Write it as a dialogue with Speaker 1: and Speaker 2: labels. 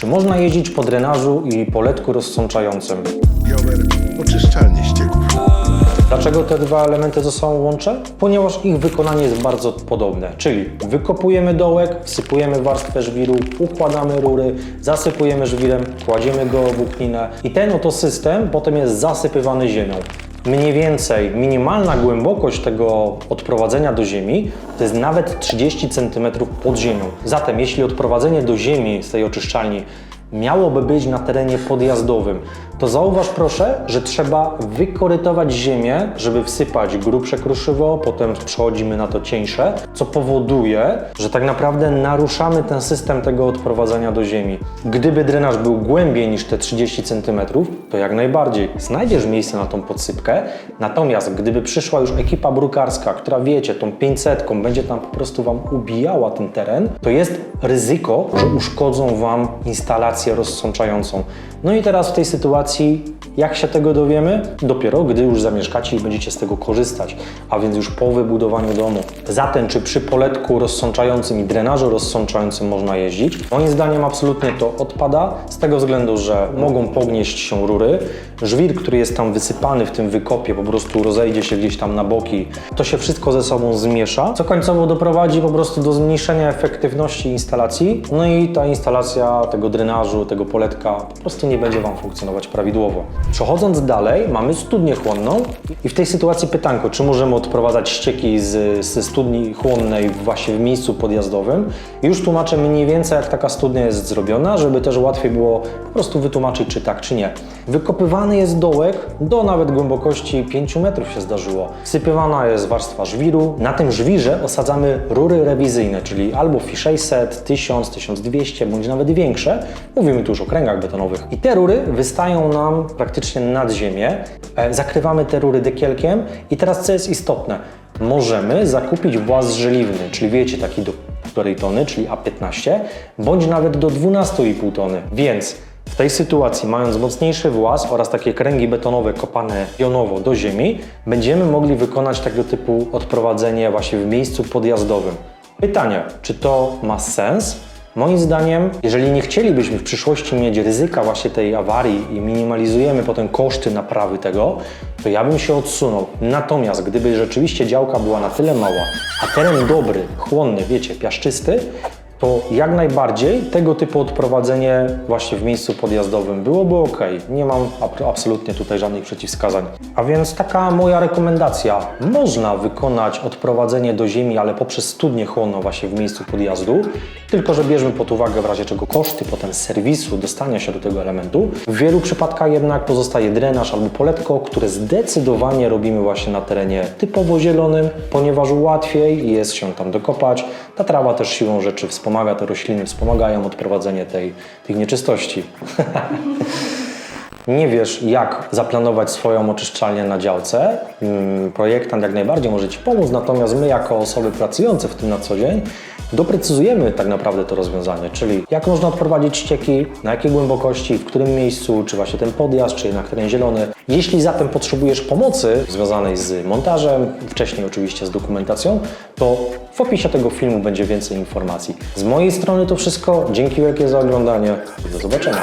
Speaker 1: Czy można jeździć po drenażu i poletku rozsączającym?
Speaker 2: Jower, oczyszczalnie ścieków.
Speaker 1: Dlaczego te dwa elementy ze sobą łączę? Ponieważ ich wykonanie jest bardzo podobne, czyli wykopujemy dołek, wsypujemy warstwę żwiru, układamy rury, zasypujemy żwirem, kładziemy go w włókninę i ten oto system potem jest zasypywany ziemią. Mniej więcej minimalna głębokość tego odprowadzenia do ziemi to jest nawet 30 cm pod ziemią. Zatem jeśli odprowadzenie do ziemi z tej oczyszczalni miałoby być na terenie podjazdowym, to zauważ proszę, że trzeba wykorytować ziemię, żeby wsypać grubsze kruszywo, potem przechodzimy na to cieńsze, co powoduje, że tak naprawdę naruszamy ten system tego odprowadzania do ziemi. Gdyby drenaż był głębiej niż te 30 cm, to jak najbardziej znajdziesz miejsce na tą podsypkę, natomiast gdyby przyszła już ekipa brukarska, która wiecie, tą 500 będzie tam po prostu Wam ubijała ten teren, to jest ryzyko, że uszkodzą Wam instalację rozsączającą. No i teraz w tej sytuacji, jak się tego dowiemy? Dopiero gdy już zamieszkacie i będziecie z tego korzystać, a więc już po wybudowaniu domu. Zatem, czy przy poletku rozsączającym i drenażu rozsączającym można jeździć? Moim zdaniem absolutnie to odpada, z tego względu, że mogą pognieść się rury. Żwir, który jest tam wysypany w tym wykopie, po prostu rozejdzie się gdzieś tam na boki. To się wszystko ze sobą zmiesza, co końcowo doprowadzi po prostu do zmniejszenia efektywności instalacji. No i ta instalacja tego drenażu, tego poletka po prostu nie będzie Wam funkcjonować prawidłowo. Przechodząc dalej, mamy studnię chłonną i w tej sytuacji pytanko, czy możemy odprowadzać ścieki z, ze studni chłonnej właśnie w miejscu podjazdowym. Już tłumaczę mniej więcej, jak taka studnia jest zrobiona, żeby też łatwiej było po prostu wytłumaczyć, czy tak, czy nie. Jest dołek do nawet głębokości 5 metrów się zdarzyło. Sypywana jest warstwa żwiru. Na tym żwirze osadzamy rury rewizyjne, czyli albo FI 600, 1000, 1200 bądź nawet większe. Mówimy tu już o kręgach betonowych. I te rury wystają nam praktycznie nad ziemię. E, Zakrywamy te rury dekielkiem i teraz co jest istotne? Możemy zakupić właz żeliwny, czyli wiecie, taki do 1,5 tony, czyli A15, bądź nawet do 12,5 tony. Więc w tej sytuacji, mając mocniejszy włas oraz takie kręgi betonowe kopane pionowo do ziemi, będziemy mogli wykonać tego typu odprowadzenie właśnie w miejscu podjazdowym. Pytanie, czy to ma sens? Moim zdaniem, jeżeli nie chcielibyśmy w przyszłości mieć ryzyka właśnie tej awarii i minimalizujemy potem koszty naprawy tego, to ja bym się odsunął. Natomiast gdyby rzeczywiście działka była na tyle mała, a teren dobry, chłonny, wiecie, piaszczysty, to jak najbardziej tego typu odprowadzenie właśnie w miejscu podjazdowym byłoby ok. Nie mam ab- absolutnie tutaj żadnych przeciwwskazań. A więc taka moja rekomendacja. Można wykonać odprowadzenie do ziemi, ale poprzez studnię chłonną właśnie w miejscu podjazdu, tylko że bierzmy pod uwagę w razie czego koszty potem serwisu, dostania się do tego elementu. W wielu przypadkach jednak pozostaje drenaż albo poletko, które zdecydowanie robimy właśnie na terenie typowo zielonym, ponieważ łatwiej jest się tam dokopać. Ta trawa też siłą rzeczy wspomaga, te rośliny wspomagają odprowadzenie tej, tych nieczystości. nie wiesz, jak zaplanować swoją oczyszczalnię na działce, mm, projektant jak najbardziej może Ci pomóc, natomiast my, jako osoby pracujące w tym na co dzień, doprecyzujemy tak naprawdę to rozwiązanie, czyli jak można odprowadzić ścieki, na jakiej głębokości, w którym miejscu, czy właśnie ten podjazd, czy jednak teren zielony. Jeśli zatem potrzebujesz pomocy związanej z montażem, wcześniej oczywiście z dokumentacją, to w opisie tego filmu będzie więcej informacji. Z mojej strony to wszystko. Dzięki wielkie za oglądanie. Do zobaczenia.